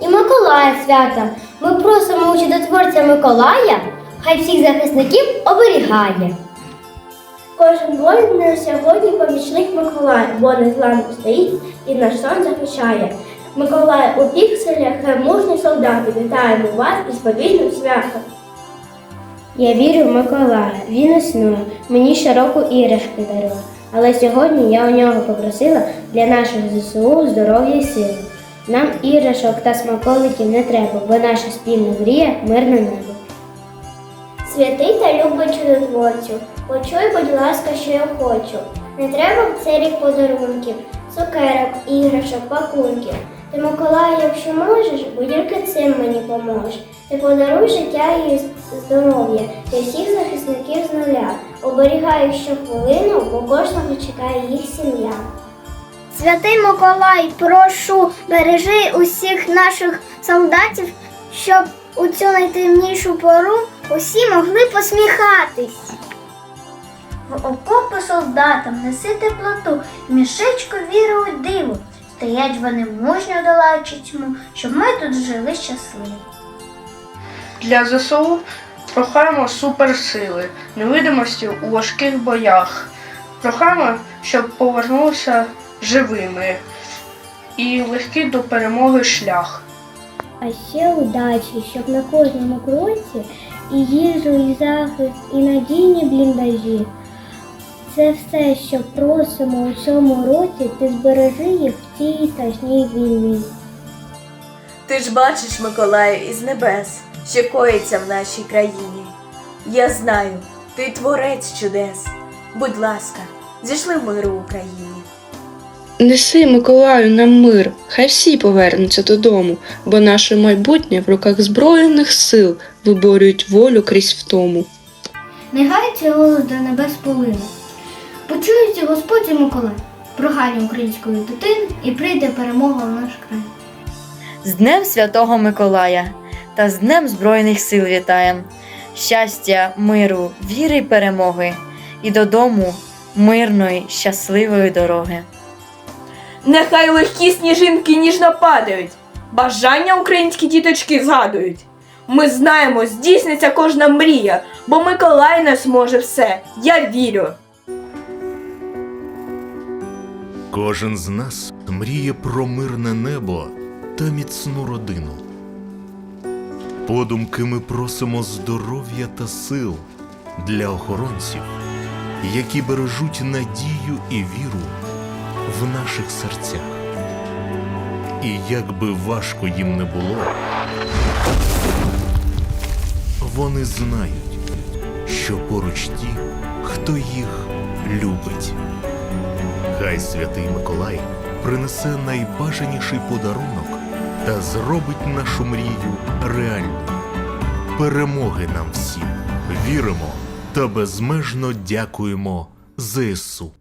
і Миколая свята. Ми просимо у чудотворця Миколая, хай всіх захисників оберігає. Кожен воїн на сьогодні помічник Миколая, бо незламно стоїть і наш сон захищає. Миколай у пікселях, хай мужні солдати, вітаємо вас із подвійним святом. Я вірю в Миколая, він існує, мені щороку іграшки дарує. Але сьогодні я у нього попросила для нашого ЗСУ здоров'я і сили. Нам іграшок та смаколиків не треба, бо наша спільна мрія мирне небо. Святий та любий чудотворцю, почуй, будь ласка, що я хочу. Не треба в цей рік подарунків, цукерок, іграшок, пакунків. Ти, Миколай, якщо можеш, бо тільки цим мені поможеш. Ти подаруй життя і здоров'я для всіх захисників з нуля. Оберігай їх щохвилину, бо кожного чекає їх сім'я. Святий Миколай, прошу, бережи усіх наших солдатів, щоб у цю найтемнішу пору усі могли посміхатись. В окопи солдатам неси теплоту, мішечку віру у диво. Стоять вони мужньо долаючи тьму, щоб ми тут жили щасливо. Для ЗСУ прохаємо суперсили, невидимості у важких боях. Прохаємо, щоб повернулися живими і легкий до перемоги шлях. А ще удачі, щоб на кожному кроці і їжу, і захист, і надійні бліндажі. Це все, що просимо у цьому році, ти збережи їх в цій страшній війні. Ти ж бачиш, Миколаю, із небес, що коїться в нашій країні. Я знаю, ти творець чудес. Будь ласка, зійшли в миру в Україні. Неси Миколаю нам мир, хай всі повернуться додому, бо наше майбутнє в руках Збройних сил виборюють волю крізь втому. Нехай голос до небес полине. Почується Господь і Миколай, прохання української дитини і прийде перемога в наш край. З Днем Святого Миколая та з Днем Збройних сил вітаєм. Щастя, миру, віри й перемоги і додому мирної, щасливої дороги. Нехай легкі сніжинки ніжно падають, бажання українські діточки згадують. Ми знаємо, здійсниться кожна мрія, бо Миколай нас може все. Я вірю. Кожен з нас мріє про мирне небо та міцну родину. Подумки ми просимо здоров'я та сил для охоронців, які бережуть надію і віру в наших серцях. І як би важко їм не було, вони знають, що поруч ті, хто їх любить. Хай святий Миколай принесе найбажаніший подарунок та зробить нашу мрію реальною. Перемоги нам всім віримо та безмежно дякуємо ЗСУ.